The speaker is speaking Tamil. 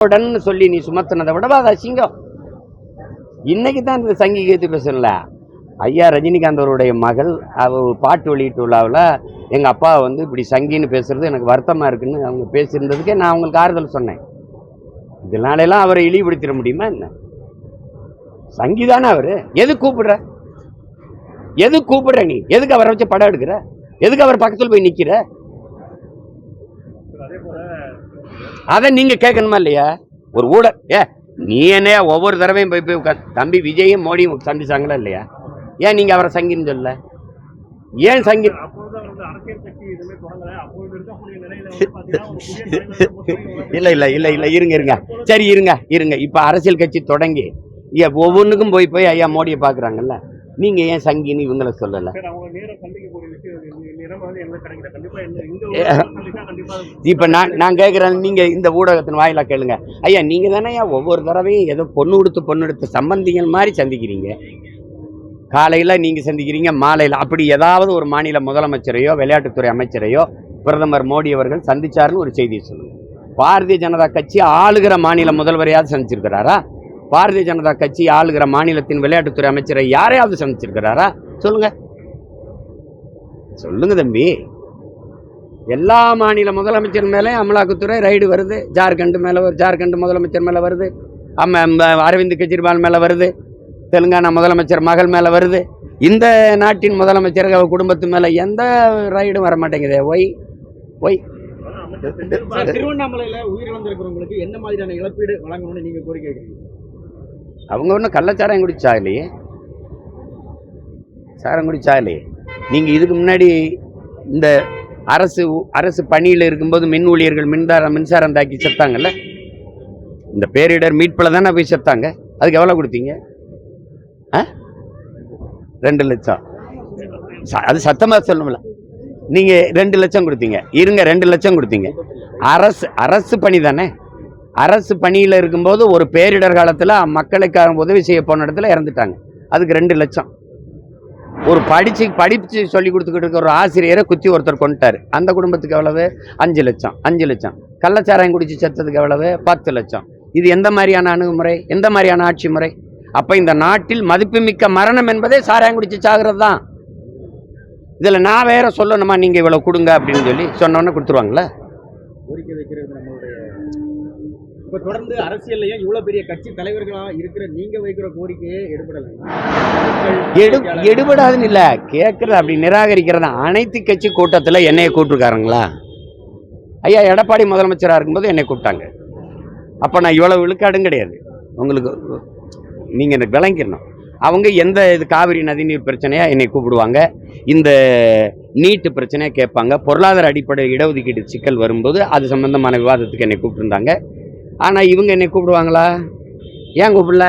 உடன்னு சொல்லி நீ சுமத்துனதை விடவா அது அசிங்கம் இன்னைக்கு தான் இந்த சங்கி கேத்து பேசல ஐயா ரஜினிகாந்த் அவருடைய மகள் அவ பாட்டு வெளியிட்டு விழாவில் எங்கள் அப்பா வந்து இப்படி சங்கின்னு பேசுறது எனக்கு வருத்தமாக இருக்குன்னு அவங்க பேசியிருந்ததுக்கே நான் அவங்களுக்கு ஆறுதல் சொன்னேன். இதனாலெல்லாம் அவரை இழிவுபடுத்திட முடியுமா என்ன? சங்கி தானே அவர். எது கூப்பிடுற? எது கூப்பிடுற நீ? எதுக்கு அவரை வச்சு படம் எடுக்கிற? எதுக்கு அவர் பக்கத்தில் போய் நிற்கிற அதை நீங்க கேட்கணுமா இல்லையா? ஒரு ஊட ஏ நீ என்ன ஒவ்வொரு தடவையும் போய் போய் தம்பி விஜயும் மோடியும் சந்திச்சாங்களா இல்லையா? ஏன் நீங்க அவரை சங்கின்னு சொல்லல? ஏன் சங்கி இல்ல இல்ல இல்ல இல்ல இருங்க இருங்க. சரி இருங்க இருங்க. இப்ப அரசியல் கட்சி தொடங்கி ஒவ்வொன்றுக்கும் போய் போய் ஐயா மோடியை பாக்குறாங்கல்ல? நீங்க ஏன் சங்கின்னு இவங்களை சொல்லல? இப்ப நான் நான் கேட்குறேன் நீங்க இந்த ஊடகத்தின் வாயிலா கேளுங்க. ஐயா நீங்க தானே ஒவ்வொரு தடவையும் ஏதோ பொண்ணு கொடுத்து பொண்ணு எடுத்து சம்பந்திகள் மாதிரி சந்திக்கிறீங்க? காலையில நீங்க சந்திக்கிறீங்க மாலையில. அப்படி ஏதாவது ஒரு மாநில முதலமைச்சரையோ விளையாட்டுத்துறை அமைச்சரையோ பிரதமர் மோடி அவர்கள் சந்திச்சாருன்னு ஒரு செய்தியை சொல்லுங்க. பாரதிய ஜனதா கட்சி ஆளுகிற மாநில முதல்வரையாவது சந்திச்சிருக்கிறாரா? பாரதிய ஜனதா கட்சி ஆளுகிற மாநிலத்தின் விளையாட்டுத்துறை அமைச்சரை யாரையாவது சந்திச்சிருக்கிறாரா? சொல்லுங்க. சொல்லுங்க தம்பி. எல்லா மாநில முதலமைச்சர் மேலே அமலாக்கத்துறை ரைடு வருது. ஜார்க்கண்ட் மேலே ஜார்க்கண்ட் முதலமைச்சர் மேலே வருது. அரவிந்த் கெஜ்ரிவால் மேலே வருது. தெலுங்கானா முதலமைச்சர் மகள் மேலே வருது. இந்த நாட்டின் முதலமைச்சர் குடும்பத்து மேலே எந்த ரைடும் வர மாட்டேங்குதே ஒய் ஒய். திருவண்ணாமலையில் உயிரிழந்திருக்கிறவங்களுக்கு என்ன மாதிரியான இழப்பீடு வழங்கணும்னு நீங்க கோரிக்கை வைக்கிறீங்க? அவங்க ஒன்றும் கள்ளச்சாரம் குடிச்சா இல்லையே? சாரம் குடிச்சா இல்லையே? நீங்கள் இதுக்கு முன்னாடி இந்த அரசு அரசு பணியில் இருக்கும்போது மின் ஊழியர்கள் மின்சாரம் மின்சாரம் தாக்கி செத்தாங்கல்ல? இந்த பேரிடர் மீட்பில் தானே போய் செத்தாங்க? அதுக்கு எவ்வளோ கொடுத்தீங்க? ஆ? ரெண்டு லட்சம். அது சத்தமாக சொல்லணும்ல. நீங்கள் ரெண்டு லட்சம் கொடுத்தீங்க. இருங்க ரெண்டு லட்சம் கொடுத்தீங்க. அரசு அரசு பணி தானே? அரசு பணியில் இருக்கும்போது ஒரு பேரிடர் காலத்தில் மக்களுக்காக உதவி செய்ய போன இடத்துல இறந்துட்டாங்க. அதுக்கு ரெண்டு லட்சம். ஒரு படித்து படித்து சொல்லி கொடுத்துக்கிட்டு இருக்க ஒரு ஆசிரியரை குத்தி ஒருத்தர் கொண்டுட்டார் அந்த குடும்பத்துக்கு எவ்வளவு? அஞ்சு லட்சம். அஞ்சு லட்சம். கள்ளச்சாராயம் குடிச்சு செத்ததுக்கு எவ்வளவு? பத்து லட்சம். இது எந்த மாதிரியான அணுகுமுறை? எந்த மாதிரியான ஆட்சி முறை? அப்போ இந்த நாட்டில் மதிப்புமிக்க மரணம் என்பதே சாராயம் குடிச்சு சாகிறது தான். இதில் நான் வேற சொல்லணுமா? நீங்கள் இவ்வளோ கொடுங்க அப்படின்னு சொல்லி சொன்னோன்னே கொடுத்துருவாங்களே? கோரிக்கை வைக்கிறது நம்மளுடைய இப்போ தொடர்ந்து அரசியல்லையும் இவ்வளோ பெரிய கட்சி தலைவர்களாக இருக்கிற நீங்கள் வைக்கிற கோரிக்கையே எடுபடலை. எடு எடுபடாதுன்னு இல்லை. கேட்குறது அப்படி நிராகரிக்கிறத அனைத்து கட்சி கூட்டத்தில் என்னையை கூப்பிட்டுருக்காருங்களா? ஐயா எடப்பாடி முதலமைச்சராக இருக்கும்போது என்னை கூப்பிட்டாங்க. அப்போ நான் இவ்வளோ விழுக்காடும் கிடையாது. உங்களுக்கு நீங்கள் எனக்கு விளங்கிடணும். அவங்க எந்த இது காவிரி நதிநீர் பிரச்சனையாக என்னை கூப்பிடுவாங்க? இந்த நீட்டு பிரச்சனையை கேட்பாங்க. பொருளாதார அடிப்படை இடஒதுக்கீடு சிக்கல் வரும்போது அது சம்பந்தமான விவாதத்துக்கு என்னை கூப்பிட்டுருந்தாங்க. ஆனால் இவங்க என்னை கூப்பிடுவாங்களா? ஏன் கூப்பிடல?